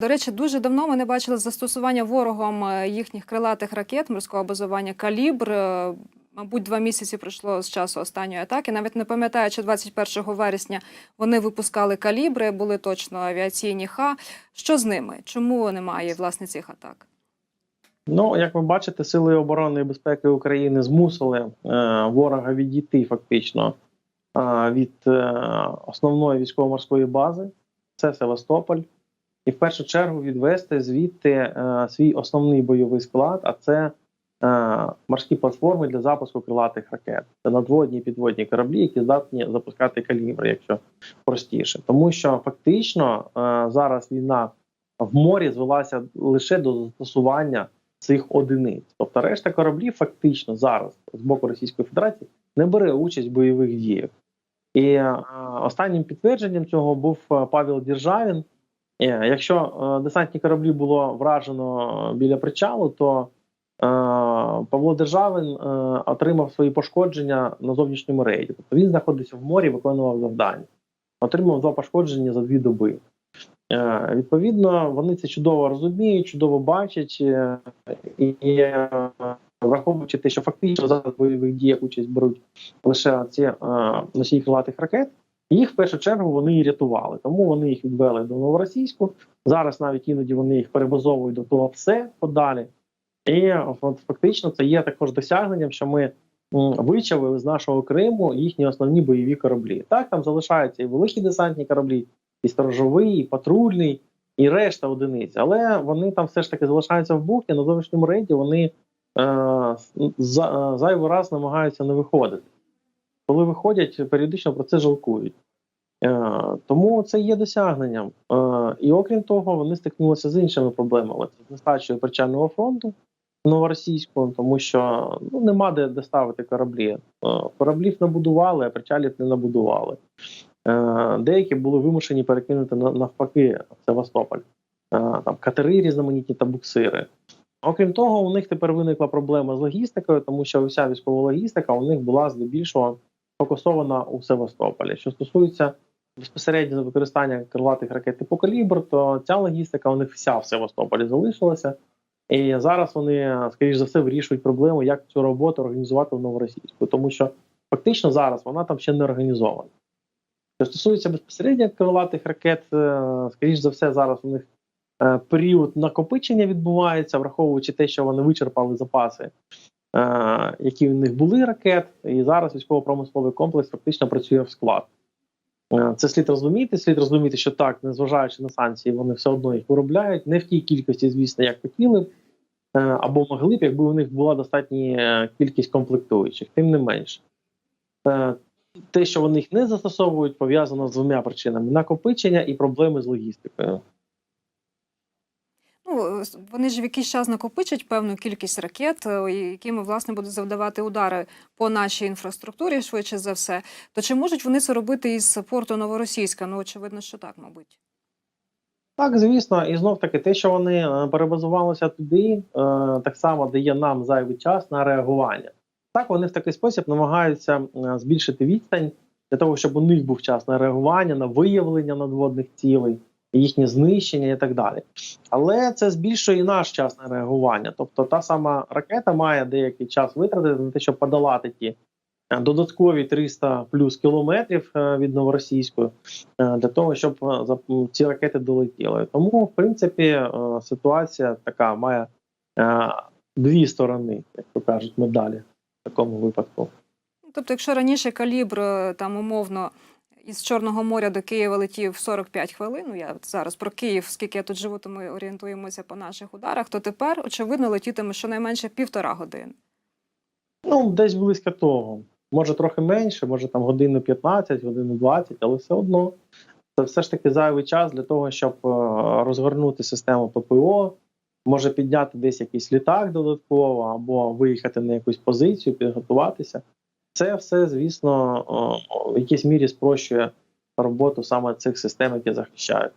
До речі, дуже давно ми не бачили застосування ворогом е, їхніх крилатих ракет морського базування Калібр. Е, Мабуть, два місяці пройшло з часу останньої атаки. Навіть не пам'ятаю, чи 21 вересня вони випускали калібри, були точно авіаційні ха. Що з ними? Чому немає власне цих атак? Ну, як ви бачите, сили оборони і безпеки України змусили е, ворога відійти фактично е, від е, основної військово-морської бази, це Севастополь, і в першу чергу відвести звідти е, свій основний бойовий склад, а це е, морські платформи для запуску крилатих ракет. Це надводні підводні кораблі, які здатні запускати калібри, якщо простіше. Тому що фактично е, зараз війна в морі звелася лише до застосування цих одиниць. Тобто решта кораблів фактично зараз з боку Російської Федерації не бере участь в бойових діях. І останнім підтвердженнем цього був Павел Діржавін. Е, якщо е, десантні кораблі було вражено біля причалу, то е, Павло Державин е, отримав свої пошкодження на зовнішньому рейді. Тобто він знаходився в морі, виконував завдання. Отримав два пошкодження за дві доби. Е, Відповідно, вони це чудово розуміють, чудово бачать, е, і, е, враховуючи те, що фактично зараз бойових діях участь беруть лише ці е, носії крилатих ракет, їх в першу чергу вони і рятували. Тому вони їх відвели до новоросійську. Зараз навіть іноді вони їх перебазовують до того все подалі. І от, фактично це є також досягненням, що ми вичавили з нашого Криму їхні основні бойові кораблі. Так, там залишаються і великі десантні кораблі, і сторожовий, і патрульний, і решта одиниць. Але вони там все ж таки залишаються в бухті, на зовнішньому рейді вони е, за, е, зайвий раз намагаються не виходити. Коли виходять, періодично про це жалкують. Е, тому це є досягненням. Е, і окрім того, вони стикнулися з іншими проблемами. Це з нестачею причального фронту новоросійського, тому що ну, нема де, де ставити кораблі. Е, кораблів набудували, а причалів не набудували. Е, деякі були вимушені перекинути на- навпаки Севастополь. Е, там катери різноманітні та буксири. Окрім того, у них тепер виникла проблема з логістикою, тому що вся військова логістика у них була здебільшого фокусована у Севастополі. Що стосується безпосередньо використання крилатих ракет типу калібр, то ця логістика у них вся в Севастополі залишилася. І зараз вони, скоріш за все, вирішують проблему, як цю роботу організувати в новоросійську, тому що фактично зараз вона там ще не організована. Що стосується безпосередньо крилатих ракет, е, скоріш за все, зараз у них е, період накопичення відбувається, враховуючи те, що вони вичерпали запаси, які в них були ракет, і зараз військово-промисловий комплекс фактично працює в склад. Е, Це слід розуміти. Слід розуміти, що так, незважаючи на санкції, вони все одно їх виробляють. Не в тій кількості, звісно, як хотіли б, е, або могли б, якби у них була достатня е, кількість комплектуючих, тим не менше. Е, Те, що вони їх не застосовують, пов'язано з двома причинами: накопичення і проблеми з логістикою. Ну, вони ж в якийсь час накопичать певну кількість ракет, е, якими власне будуть завдавати удари по нашій інфраструктурі, швидше за все. То чи можуть вони це робити із порту Новоросійська? Ну, очевидно, що так, мабуть. Так, звісно, і знов таки, те, що вони е, перебазувалися туди, е, так само дає нам зайвий час на реагування. Так, вони в такий спосіб намагаються е, збільшити відстань для того, щоб у них був час на реагування, на виявлення надводних цілей, їхнє знищення і так далі. Але це збільшує і наш час на реагування. Тобто, та сама ракета має деякий час витратити на те, щоб подолати ті е, додаткові 300 плюс кілометрів е, від новоросійської е, для того, щоб ці ракети долетіли. Тому, в принципі, ситуація така має дві сторони, як то кажуть, медалі в такому випадку. Тобто, якщо раніше калібр там умовно із Чорного моря до Києва летів 45 хвилин, ну я зараз про Київ, скільки я тут живу, то ми орієнтуємося по наших ударах, то тепер, очевидно, летітиме щонайменше півтора години. Ну, десь близько того. Може трохи менше, може там годину 15, годину 20, але все одно це все ж таки зайвий час для того, щоб е, розгорнути систему ППО, може підняти десь якийсь літак додатково, або виїхати на якусь позицію, підготуватися. Це все, звісно, в якійсь мірі спрощує роботу саме цих систем, які захищають.